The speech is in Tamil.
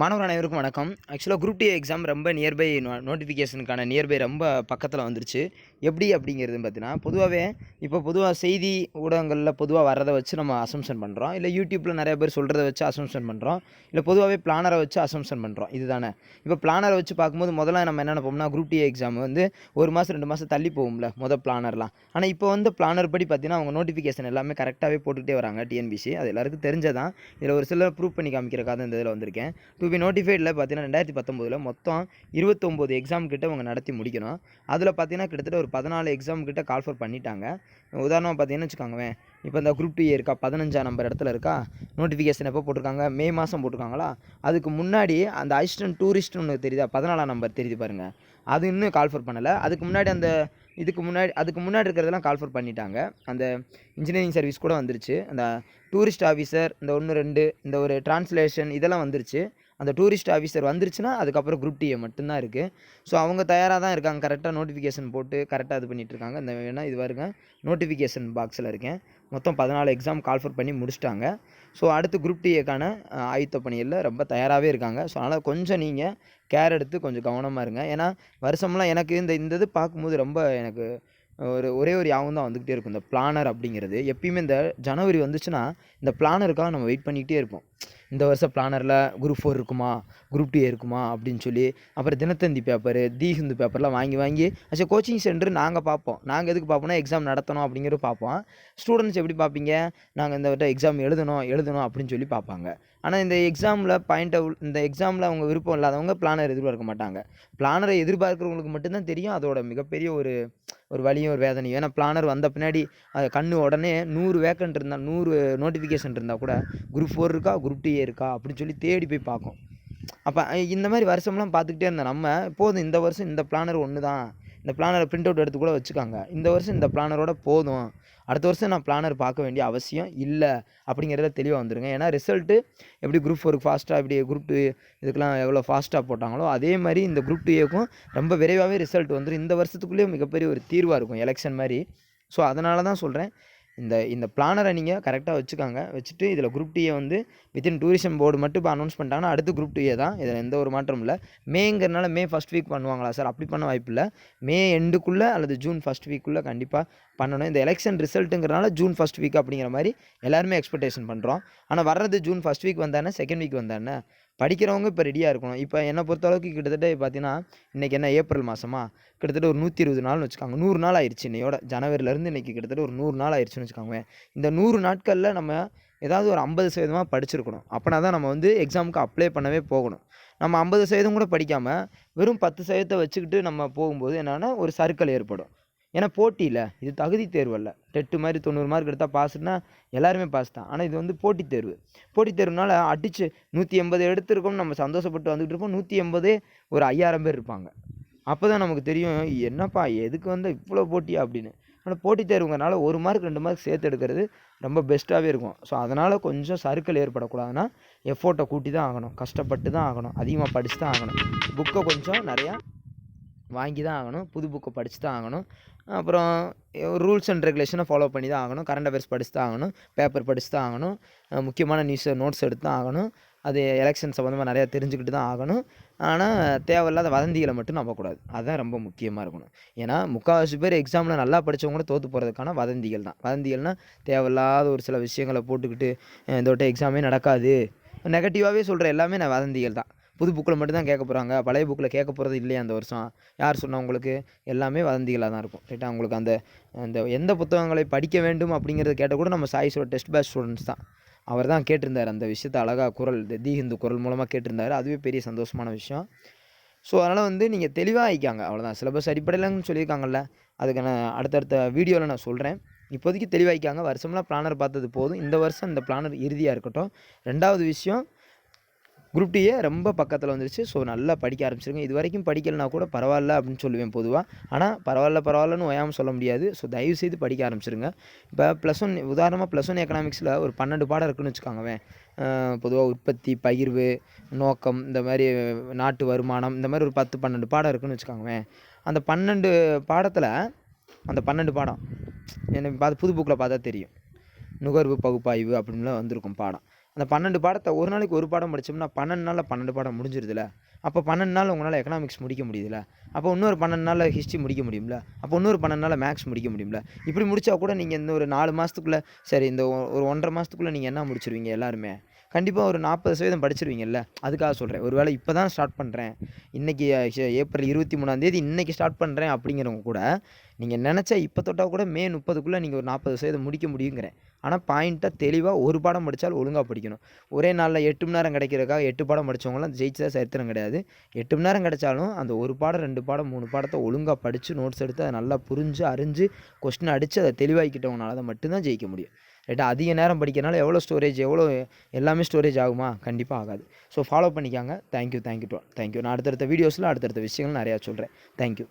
மாணவர் அனைவருக்கும் வணக்கம். ஆக்சுவலாக குரூப் டி எக்ஸாம் ரொம்ப நியர்பை நோட்டிஃபிகேஷனுக்கான நியர்பை ரொம்ப பக்கத்தில் வந்துருச்சு. எப்படி அப்படிங்கிறது பார்த்தீங்கன்னா பொதுவாகவே இப்போ பொதுவாக செய்தி ஊடகங்களில் பொதுவாக வரதை வச்சு நம்ம அசம்ஷன் பண்ணுறோம் இல்லை யூடியூப்பில் நிறைய பேர் சொல்கிறத வச்சு அசம்ஷன் பண்ணுறோம் இல்லை பொதுவாகவே பிளானரை வச்சு அசம்ஷன் பண்ணுறோம் இதுதானே. இப்போ பிளானரை வச்சு பார்க்கும்போது முதல்ல நம்ம என்ன நினைப்போம்னா குரூப் டி எக்ஸாம் வந்து ஒரு மாதம் ரெண்டு மாதம் தள்ளி போகும்ல மொதல் பிளானர்லாம் ஆனால் இப்போ வந்து பிளானர் படி பார்த்தீங்கன்னா அவங்க நோட்டிஃபிகேஷன் எல்லாமே கரெக்டாகவே போட்டுகிட்டே வராங்க டிஎன்பிசி அது எல்லாருக்கும் தெரிஞ்சதான் இதில் ஒரு சிலர் ப்ரூவ் பண்ணி காமிக்கிறக்காக இந்த இதில் வந்திருக்கேன். டூ பி நோட்டிஃபைடில் பார்த்தீங்கன்னா ரெண்டாயிரத்தி பத்தொம்போதில் மொத்தம் இருபத்தொம்போது எக்ஸாம் கிட்ட அவங்க நடத்தி முடிக்கணும். அதில் பார்த்தீங்கன்னா கிட்டத்தட்ட ஒரு பதினாலு எக்ஸாம் கிட்ட கால்ஃபர் பண்ணிட்டாங்க. உதாரணமாக பார்த்தீங்கன்னு வச்சுக்கோங்களேன் இப்போ இந்த குரூப் டூ இருக்கா பதினஞ்சாம் நம்பர் இடத்துல இருக்கா நோட்டிஃபிகேஷன் எப்போ போட்டிருக்காங்க மே மாதம் போட்டிருக்காங்களா? அதுக்கு முன்னாடி அந்த அசிஸ்டன்ட் டூரிஸ்ட்னு ஒன்று தெரியுதா பதினாலாம் நம்பர் தெரியுது பாருங்கள் அது இன்னும் கால்ஃபர் பண்ணலை. அதுக்கு முன்னாடி அந்த இதுக்கு முன்னாடி அதுக்கு முன்னாடி இருக்கிறதெல்லாம் கால்ஃபர் பண்ணிட்டாங்க. அந்த இன்ஜினியரிங் சர்வீஸ் கூட வந்துருச்சு. அந்த டூரிஸ்ட் ஆஃபீஸர் இந்த ஒன்று ரெண்டு இந்த ஒரு டிரான்ஸ்லேஷன் இதெல்லாம் வந்துருச்சு. அந்த டூரிஸ்ட் ஆஃபீஸர் வந்துருச்சுன்னா அதுக்கப்புறம் குரூப் டிஏ மட்டும்தான் இருக்குது ஸோ அவங்க தயாராக தான் இருக்காங்க. கரெக்டாக நோட்டிஃபிகேஷன் போட்டு கரெக்டாக இது பண்ணிகிட்ருக்காங்க இருக்காங்க. இந்த வேணா இது வருங்க நோட்டிஃபிகேஷன் பாக்ஸில் இருக்கேன். மொத்தம் பதினாலு எக்ஸாம் கால்ஃபர் பண்ணி முடிச்சிட்டாங்க. ஸோ அடுத்து குரூப் டிஏக்கான ஆயுத்த பணியில் ரொம்ப தயாராகவே இருக்காங்க. ஸோ அதனால் கொஞ்சம் நீங்கள் கேர் எடுத்து கொஞ்சம் கவனமாக இருங்க. ஏன்னா வருஷம்லாம் எனக்கு இந்த இந்த இது பார்க்கும்போது ரொம்ப எனக்கு ஒரு ஒரே ஒரு யாவும் தான் வந்துக்கிட்டே இருக்கும். இந்த பிளானர் அப்படிங்கிறது. எப்பயுமே இந்த ஜனவரி வந்துச்சுன்னா இந்த பிளானருக்காக நம்ம வெயிட் பண்ணிக்கிட்டே இருப்போம். இந்த வருஷம் பிளானரில் குரூப் ஃபோர் இருக்குமா? குரூப் டூ இருக்குமா? அப்படின்னு சொல்லி அப்புறம் தினத்தந்தி பேப்பரு தி ஹிந்து பேப்பர்லாம் வாங்கி வாங்கி ஆக்சுவலி கோச்சிங் சென்டர் நாங்கள் பார்ப்போம். நாங்கள் எதுக்கு பார்ப்போம்னா எக்ஸாம் நடத்தணும் அப்படிங்கிறது பார்ப்போம். ஸ்டூடெண்ட்ஸ் எப்படி பார்ப்பீங்க? நாங்கள் இந்த வட்டம் எக்ஸாம் எழுதணும் எழுதணும் அப்படின்னு சொல்லி பார்ப்பாங்க. ஆனால் இந்த எக்ஸாமில் பாயிண்ட் அவுட் இந்த எக்ஸாமில் அவங்க விருப்பம் இல்லாதவங்க பிளானர் எதிர்பார்க்க மாட்டாங்க. பிளானரை எதிர்பார்க்குறவங்களுக்கு மட்டும்தான் தெரியும். அதோட மிகப்பெரிய ஒரு ஒரு வலியும் ஒரு வேதனையும். ஏன்னா பிளானர் வந்த பின்னாடி கண் கண்ணு உடனே நூறு வேக்கன்ட் இருந்தால் நூறு நோட்டிஃபிகேஷன் இருந்தால் கூட குரூப் ஃபோர் இருக்கா குரூப் டூ இருக்கா அப்படின்னு சொல்லி தேடி போய் பார்க்கும். அப்போ இந்த மாதிரி வருஷம்லாம் பார்த்துக்கிட்டே இருந்தேன். நம்ம போதும் இந்த வருஷம் இந்த பிளானர் ஒன்று தான் இந்த பிளானரை பிரிண்ட் அவுட் எடுத்து கூட வச்சுக்காங்க. இந்த வருஷம் இந்த பிளானரோட போதும். அடுத்த வருஷம் நான் பிளானர் பார்க்க வேண்டிய அவசியம் இல்லை அப்படிங்கிறத தெளிவாக வந்துருங்க. ஏன்னா ரிசல்ட்டு எப்படி குரூப் ஃபோருக்கு ஃபாஸ்ட்டாக இப்படி குரூப் டூ இதுக்கெலாம் எவ்வளோ ஃபாஸ்ட்டாக போட்டாங்களோ அதே மாதிரி இந்த குரூப் டூ ஏக்கும் ரொம்ப விரைவாகவே ரிசல்ட் வந்துடும் இந்த வருஷத்துக்குள்ளேயே மிகப்பெரிய ஒரு தீர்வாக இருக்கும் எலெக்ஷன் மாதிரி. ஸோ அதனால தான் சொல்கிறேன் இந்த இந்த பிளானரை நீங்கள் கரெக்டாக வச்சுக்காங்க. வச்சுட்டு இதில் குரூப் டியை வந்து வித்தின் டூரிசம் போர்டு மட்டும் இப்போ அனௌன்ஸ் பண்ணிட்டாங்கன்னா அடுத்து குரூப் டீயே தான். இதில் எந்த ஒரு மாற்றமும் இல்லை. மேங்கிறனால மே ஃபஸ்ட் வீக் பண்ணுவாங்களா சார் அப்படி பண்ண வாய்ப்பு இல்லை. மே எண்டுக்குள்ளே அல்லது ஜூன் ஃபஸ்ட் வீக்குள்ளே கண்டிப்பாக பண்ணணும். இந்த எலெக்ஷன் ரிசல்ட்டுங்கிறனால ஜூன் ஃபஸ்ட் வீக் அப்படிங்கிற மாதிரி எல்லாருமே எக்ஸ்பெக்டேஷன் பண்ணுறோம் ஆனால் வர்றது ஜூன் ஃபஸ்ட் வீக் வந்தானே செகண்ட் வீக் வந்தானே படிக்கிறவங்க இப்போ ரெடியாக இருக்கணும். இப்போ என்னை பொறுத்தளவுக்கு கிட்டத்தட்ட பார்த்தீங்கன்னா இன்றைக்கி என்ன? ஏப்ரல் மாதமா கிட்டத்தட்ட ஒரு நூற்றி இருபது நாள்னு வச்சுக்காங்க. நூறு நாள் ஆயிடுச்சு இன்னையோட. ஜனவரிலேருந்து இன்றைக்கி கிட்டத்தட்ட ஒரு நூறு நாள் ஆயிடுச்சுன்னு வச்சுக்கோங்க இந்த நூறு நாட்களில் நம்ம ஏதாவது ஒரு ஐம்பது சதவீதமாக படிச்சிருக்கணும். அப்படின்னா தான் நம்ம வந்து எக்ஸாமுக்கு அப்ளை பண்ணவே போகணும். நம்ம ஐம்பது சதவீதம் கூட படிக்காமல் வெறும் பத்து சதவீதத்தை வச்சுக்கிட்டு நம்ம போகும்போது என்னென்னா ஒரு சர்க்கிள் ஏற்படும். ஏன்னா போட்டியில் இது தகுதி தேர்வு அல்ல. டெட்டு மாதிரி தொண்ணூறு மார்க் எடுத்தால் பாஸ்னா எல்லாருமே பாஸ் தான். ஆனால் இது வந்து போட்டித் தேர்வு. போட்டித் தேர்வுனால அடித்து நூற்றி எண்பது எடுத்திருக்கோம்னு நம்ம சந்தோஷப்பட்டு வந்துகிட்டு இருப்போம். நூற்றி எண்பதே ஒரு ஐயாயிரம் பேர் இருப்பாங்க. அப்போ தான் நமக்கு தெரியும் என்னப்பா எதுக்கு வந்து இவ்வளோ போட்டியா? அப்படின்னு. ஆனால் போட்டித் தேர்வுங்கிறனால ஒரு மார்க் ரெண்டு மார்க் சேர்த்து எடுக்கிறது ரொம்ப பெஸ்ட்டாகவே இருக்கும். ஸோ அதனால் கொஞ்சம் சறுக்கல் ஏற்படக்கூடாதுன்னா எஃபோர்ட்டை கூட்டி தான் ஆகணும். கஷ்டப்பட்டு தான் ஆகணும். அதிகமாக படித்து தான் ஆகணும் புக்கை கொஞ்சம் நிறையா வாங்கி தான் ஆகணும். புது புக்கை படித்து தான் ஆகணும். அப்புறம் ரூல்ஸ் அண்ட் ரெகுலேஷனை ஃபாலோ பண்ணி தான் ஆகணும். கரண்ட் அஃபேர்ஸ் படித்து தான் ஆகணும். பேப்பர் படித்து தான் ஆகணும் முக்கியமான நியூஸை நோட்ஸ் எடுத்து தான் ஆகணும். அது எலெக்ஷன் சம்மந்தமாக நிறையா தெரிஞ்சுக்கிட்டு தான் ஆகணும். ஆனால் தேவையில்லாத வதந்திகளை மட்டும் நம்பக்கூடாது. அதுதான் ரொம்ப முக்கியமாக இருக்கணும். ஏன்னா முக்கால்வாசி பேர் எக்ஸாமில் நல்லா படித்தவங்க கூட தோற்று போகிறதுக்கான வதந்திகள் தான். வதந்திகள்னால் தேவையில்லாத ஒரு சில விஷயங்களை போட்டுக்கிட்டு இந்த எக்ஸாமே நடக்காது. நெகட்டிவாகவே சொல்கிற எல்லாமே நான் வதந்திகள் தான். புது புக்கில் மட்டும்தான் கேட்க போகிறாங்க பழைய புக்கில் கேட்க போகிறது இல்லையா அந்த வருஷம்? யார் சொன்னால் உங்களுக்கு? எல்லாமே வதந்திகளாக தான் இருக்கும். ரைட்டா உங்களுக்கு அந்த அந்த எந்த புத்தகங்களை படிக்க வேண்டும் அப்படிங்கிறத கேட்டால் கூட நம்ம சாய்ஸோட டெஸ்ட் பேட்ச் ஸ்டூடெண்ட்ஸ் தான். அவர் தான் கேட்டிருந்தார் அந்த விஷயத்தை அழகாக குரல் தி ஹிந்து குரல் மூலமாக கேட்டிருந்தார். அதுவே பெரிய சந்தோஷமான விஷயம். ஸோ அதனால் வந்து நீங்கள் தெளிவாக ஆகிக்காங்க அவ்வளோதான் சிலபஸ் அடிப்படையிலன்னு சொல்லியிருக்காங்கல்ல. அதுக்கு நான் அடுத்தடுத்த வீடியோவில் நான் சொல்கிறேன் இப்போதைக்கு தெளிவாகிக்காங்க வருஷம்லாம் பிளானர் பார்த்தது போதும். இந்த வருஷம் இந்த பிளானர் இறுதியாக இருக்கட்டும். ரெண்டாவது விஷயம் குரூப் டியே ரொம்ப பக்கத்தில் வந்துருச்சு. ஸோ நல்லா படிக்க ஆரம்பிச்சிருங்க. இது வரைக்கும் படிக்கலைனா கூட பரவாயில்ல அப்படின்னு சொல்லுவேன் பொதுவாக ஆனால் பரவாயில்ல பரவாயில்லன்னு ஓயாமல் சொல்ல முடியாது. ஸோ தயவு செய்து படிக்க ஆரம்பிச்சிருங்க. இப்போ ப்ளஸ் ஒன் உதாரணமாக ப்ளஸ் ஒன் எக்கனாமிக்ஸில் ஒரு பன்னெண்டு பாடம் இருக்குன்னு வச்சுக்கோங்கவே பொதுவாக உற்பத்தி பகிர்வு நோக்கம் இந்த மாதிரி நாட்டு வருமானம் இந்த மாதிரி ஒரு பத்து பன்னெண்டு பாடம் இருக்குன்னு வச்சுக்கோங்கவே அந்த பன்னெண்டு பாடத்தில் அந்த பன்னெண்டு பாடம் எனக்கு பார்த்து புது புக்கில் பார்த்தா தெரியும். நுகர்வு பகுப்பாய்வு அப்படின்லாம் வந்திருக்கும் பாடம். அந்த பன்னெண்டு பாடத்தை ஒரு நாளைக்கு ஒரு பாடம் படித்தோம்னா பன்னெண்டு நாளில் பன்னெண்டு பாடம் முடிஞ்சிருதுல. அப்போ பன்னெண்டு நாள் உங்களால் எக்கனாமிக்ஸ் முடிக்க முடியுதுல. அப்போ இன்னொரு பன்னெண்டு நாளில் ஹிஸ்ட்ரி முடிக்க முடியும்ல. அப்போ இன்னொரு பன்னெண்டு நாளில் மேக்ஸ் முடிக்க முடியும்ல. இப்படி முடித்தா கூட நீங்கள் இந்த ஒரு நாலு மாதத்துக்குள்ளே சரி இந்த ஒரு ஒன்றரை மாதத்துக்குள்ளே நீங்கள் என்ன முடிச்சிருவீங்க எல்லாருமே? கண்டிப்பாக ஒரு நாற்பது சதவீதம் படிச்சிருவீங்கல்ல. அதுக்காக சொல்கிறேன் ஒரு வேளை இப்போ தான் ஸ்டார்ட் பண்ணுறேன் இன்றைக்கி ஏப்ரல் இருபத்தி மூணாந்தேதி இன்றைக்கி ஸ்டார்ட் பண்ணுறேன் அப்படிங்கிறவங்க கூட நீங்கள் நினச்சா இப்போ தொட்டால் கூட மே முப்பதுக்குள்ளே நீங்கள் ஒரு நாற்பது சதவீதம் முடிக்க முடியுங்கிறேன். ஆனால் பாயிண்ட்டாக தெளிவாக ஒரு பாடம் படித்தாலும் ஒழுங்காக படிக்கணும். ஒரே நாளில் எட்டு மணி நேரம் கிடைக்கிறதுக்காக எட்டு பாடம் படித்தவங்களாம் ஜெயிச்சதா சரித்திரம் கிடையாது. எட்டு மணி நேரம் கிடைச்சாலும் அந்த ஒரு பாடம் ரெண்டு பாடம் மூணு பாடத்தை ஒழுங்காக படித்து நோட்ஸ் எடுத்து அதை நல்லா புரிஞ்சு அறிஞ்சு கொஸ்டின் அடித்து அதை தெளிவாக்கிட்டவங்களால தான் மட்டும்தான் ஜெயிக்க முடியும். ரைட்டா அதிக நேரம் படிக்கிறனால எவ்வளோ ஸ்டோரேஜ் எவ்வளோ எல்லாமே ஸ்டோரேஜ் ஆகுமா? கண்டிப்பாக ஆகாது. ஸோ ஃபாலோ பண்ணிக்காங்க. Thank you thank you thank you நான் அடுத்தடுத்த வீடியோஸில் அடுத்தடுத்த விஷயங்கள் நிறையா சொல்கிறேன் தேங்க்யூ